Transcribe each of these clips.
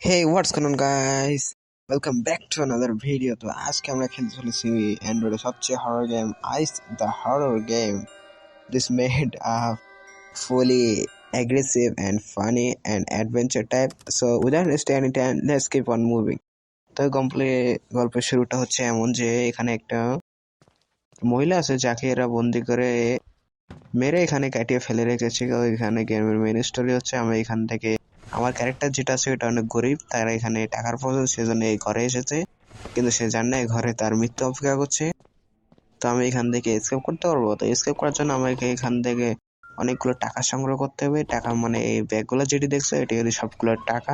হে what's করুন guys welcome back to another video তো আজকে আমরা খেলতে চলেছি অ্যান্ড্রয়েডের সবচেয়ে horror game eyes the horror game this made a fully aggressive and funny and adventure type. So, without wasting any time, let's keep on তো complete গল্পের শুরুটা হচ্ছে এমন যে, এখানে একটা মহিলা আছে যাকে এরা বন্দি করে মেরে এখানে কাটিয়ে ফেলে রেখেছে। এখানে গেমের মেন স্টোরি হচ্ছে, আমরা এখান থেকে আমার ক্যারেক্টার যেটা আছে ওটা অনেক গরিব, তারা এখানে টাকার প্রয়োজন, সেজন্য এই ঘরে এসেছে। কিন্তু সে জানে এই ঘরে তার মৃত্যু অপেক্ষা করছে। তো আমি এখান থেকে স্কেপ করতে পারব? তো স্কেপ করার জন্য আমাকে এখান থেকে অনেকগুলো টাকা সংগ্রহ করতে হবে। টাকা মানে এই ব্যাগগুলো যেটি দেখছ, এটি হলো সবগুলো টাকা।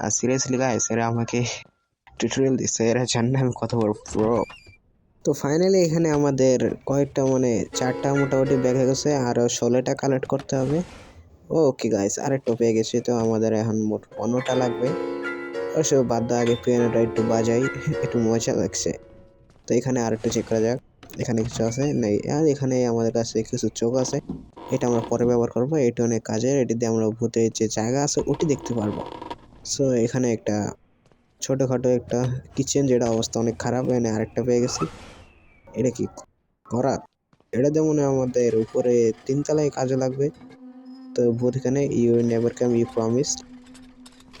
আর সিরিয়াসলি গাইস এরা আমাকে টিউটোরিয়াল দিচ্ছে, এরা জানে আমি কত বড় প্রো তো ফাইনালি এখানে আমাদের কয়েকটা মানে চারটা মোটামুটি ব্যাগ হয়ে গেছে আরও ষোলোটা কালেক্ট করতে হবে। ওকে গাইস আরেকটু পেয়ে গেছি তো আমাদের এখন মোট পনেরোটা লাগবে। অবশ্য বাদ দেওয়া আগে পিয়ানোটা একটু বাজাই, একটু মজা লাগছে। তো এখানে আর আরেকটু চেক করা যাক, এখানে কিছু আছে? নেই, আর এখানে আমাদের কাছে কিছু চোখ আছে। এটা আমরা পরে ব্যবহার করব, এটি অনেক কাজের, এটি দিয়ে আমরা ভূতের যে জায়গা আছে, ওটি দেখতে পারব। সো এখানে একটা ছোটোখাটো একটা কিচেন যেটা অবস্থা অনেক খারাপ, এখানে আরেকটা পেয়ে গেছি। এটা কি করা এটা যেমন আমাদের উপরে তিনতলায় কাজে লাগবে। তো ভূত এখানে you never come you promise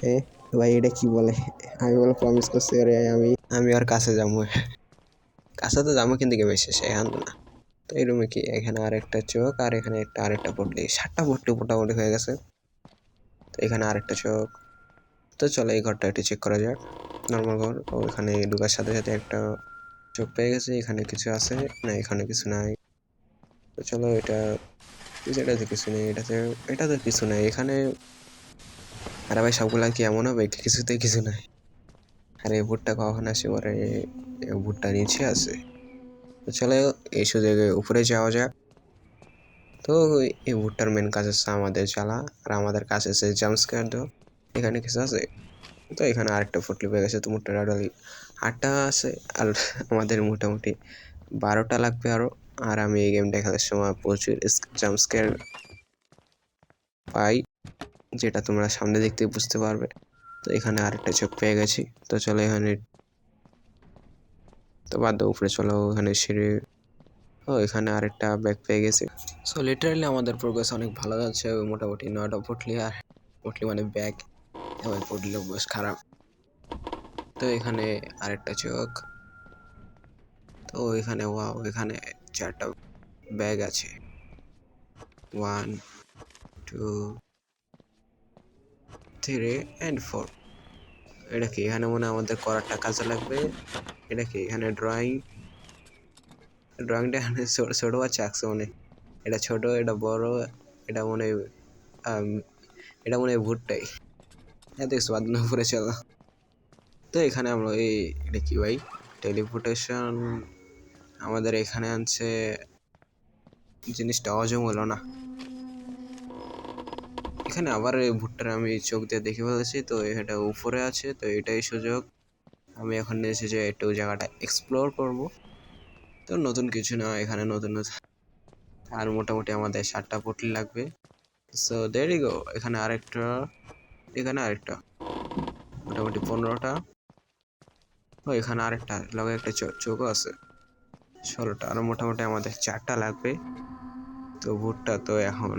এ, ভাই, এটা কি বলে? আমি বলে প্রমিস করছি, আরে আমি আমি আর কাছে যাব। কাছে তো যাব, কিন্তু গেমে শেষে, এখন না। তো এই রুমে কি? এখানে আরেকটা চোখ, আর এখানে একটা আরেকটা পটলি সাতটা পটলি মোটামুটি হয়ে গেছে। তো এখানে আরেকটা চোখ। তো চলো, এই ঘরটা একটু চেক করা যাক। নর্মাল ঘর। ও, এখানে ঢুকার সাথে সাথে একটা চোখ পেয়ে গেছে। এখানে কিছু আছে, না, এখানে কিছু নাই। তো চলো, এটা এটাতে কিছু নেই, এটাতে এটাতে কিছু নাই। এখানে, আরে ভাই, সবগুলা কি এমন হবে? কিছুতে কিছু নাই। আরে ভুট্টা কখন আসে পরে ভুট্টা নিচে আছে। তো চলো, এই সুযোগে উপরে যাওয়া যাক। তো, এই ভুট্টার মেন কাজ হচ্ছে আমাদের চালা আর আমাদের কাজ হচ্ছে জাম্পস্কার দো এখানে কিছু আছে? তো এখানে আরেকটা ফুটলি পেয়ে গেছে, তো মোটামুটি আটটা আছে। আর আমাদের মোটামুটি বারোটা লাগবে আরও আর আমি এই গেমটা খেলার সময় প্রচুর জাম্পস্কার পাই, যেটা তোমরা সামনে দেখতে বুঝতে পারবে। তো এখানে আরেকটা চোখ পেয়ে গেছি। তো চলো এখানে তো বাদ দাও, উপরে চলো, এখানে সিঁড়ি। ও, এখানে আরেকটা ব্যাগ পেয়ে গেছি। সো লিটারালি আমাদের প্রোগ্রেস অনেক ভালো যাচ্ছে মোটামুটি নয়টা পটলি আর পটলি মানে ব্যাগ এবার পটলি বেশ খারাপ। তো এখানে আরেকটা চোখ। তো এখানে ওয়াও এখানে চারটা ব্যাগ আছে। One two three and four এটা কি এখানে মনে আমাদের করারটা কাজে লাগবে? এটা কি এখানে ড্রয়িং ড্রয়িংটা এখানে ছোটো ছোটো আছে আঁকছে মনে এটা ছোট, এটা বড়, এটা মনে হয় এটা মনে হয় ভুট্টাই। হ্যাঁ দেখছ বাদ উপরে চলো। তো এখানে আমরা এই, এটা কি ভাই? টেলিপোর্টেশন আমাদের এখানে আনছে জিনিসটা অজম হলো না। এখানে আবার ভুট্টার আমি চোখ দিয়ে দেখে ফেলেছি, তো এটা উপরে আছে, তো এটাই সুযোগ। আমি এখন এসে যে একটু জায়গাটা এক্সপ্লোর করব। তো নতুন কিছু না, এখানে নতুন নতুন আর মোটামুটি আমাদের সাতটা পটলি লাগবে। সো দেরি গো এখানে আরেকটা এখানে আরেকটা, মোটামুটি পনেরোটা। ও, এখানে আরেকটা, লগে একটা চোখও আছে। ষোলোটা। আর মোটামুটি আমাদের চারটা লাগবে। তো বুটটা তো এখন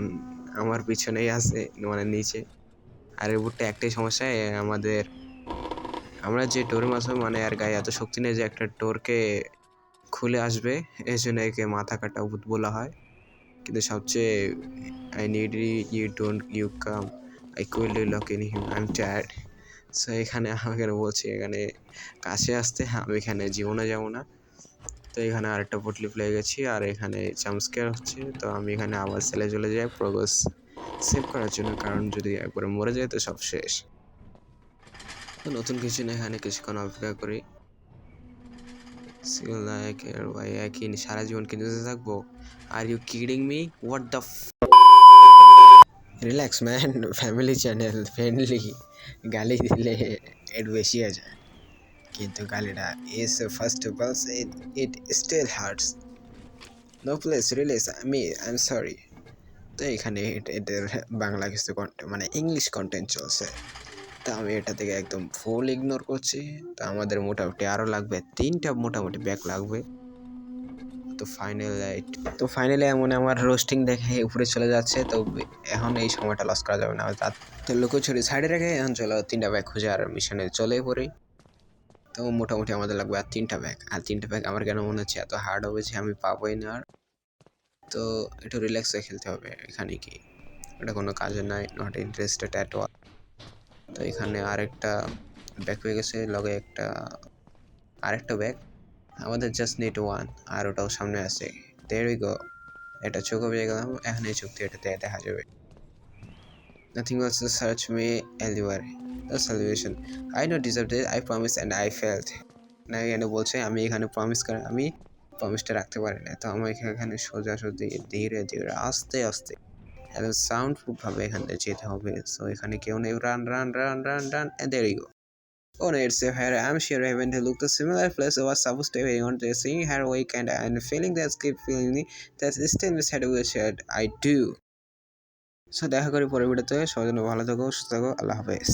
আমার পিছনেই আছে মানে নিচে। আর এই বুটটা একটাই সমস্যা আমাদের আমরা যে ডোরের মাধ্যমে মানে আর গায়ে এত শক্তি নেই যে একটা ডোরকে খুলে আসবে এই জন্য একে মাথা কাটা ভূত বলা হয়। কিন্তু সবচেয়ে I need you don't, you come, I quill lock in him, I am tired. So এখানে আমাকে বলছি, এখানে কাছে আসতে, আমি এখানে জীবনে যাব না। তো এখানে আরেকটা পুটলি প্লে গেছি, আর এখানে জাম্পস্কেয়ার হচ্ছে। তো আমি এখানে আবার সেলে চলে যাই প্রোগ্রেস সেভ করার জন্য, কারণ যদি একবারে মরে যায় তো সব শেষ। তো নতুন কিছু না, এখানে কিছুক্ষণ অপেক্ষা করি। সারা জীবন কিন্তু থাকব। Are you kidding me what the relax man family channel friendly গালি দিলে একটু বেশি হয়ে যায়। কিন্তু গালিটা is first all it still hearts no place release আমি আই এম সরি তো এখানে এদের বাংলা কিছু কন্টেন্ট মানে ইংলিশ কন্টেন্ট চলছে। তা আমি এটা থেকে একদম ফুল ইগনোর করছি। তো আমাদের মোটামুটি আরও লাগবে, তিনটা মোটামুটি ব্যাগ লাগবে। তো ফাইনাল তো ফাইনালি এমন আমার রোস্টিং দেখে উপরে চলে যাচ্ছে। তো এখন এই সময়টা লস করা যাবে না। তার তো লুকোছড়ি সাইডে রেখে এখন চলো তিনটা ব্যাগ খুঁজে আর মিশনে চলে পড়ি। তো মোটামুটি আমাদের লাগবে আর তিনটা ব্যাগ আর তিনটা ব্যাগ আমার কেন মনে হচ্ছে এত হার্ড হবে যে আমি পাবোই না আর? তো একটু রিল্যাক্সে খেলতে হবে এখানে কি? এটা কোনো কাজে নাই নট ইন্টারেস্টেড অ্যাট অল তো এখানে আরেকটা ব্যাগ পেয়ে গেছে, লগে একটা আরেকটা ব্যাগ আমাদের জাস্ট নিড ওয়ান আর ওটাও সামনে আছে। উই গো এটা চোখও পেয়ে গেলাম এখন চোখ দিয়ে এটাতে দেখা যাবে। Nothing was to search me এলিওয়ার the solution I know deserve this I promise and I felt না এখানে বলছে আমি এখানে প্রমিস করে আমি প্রমিসটা রাখতে পারি না তো আমাকে এখানে সোজা সোজি ধীরে ধীরে আস্তে আস্তে একদম সাউন্ড প্রুফভাবে এখান থেকে যেতে হবে সো এখানে কেউ নেই run run run run run and go Oh no, it's here. I'm sure I went to look the similar place I was supposed to be on to seeing her wake and and feeling that keep feeling me that still mishead with shared I do. So দেখা করি পরে ভিডিওতে। সবাই ভালো থাকো সুস্থ থাকো আল্লাহ হাফেজ।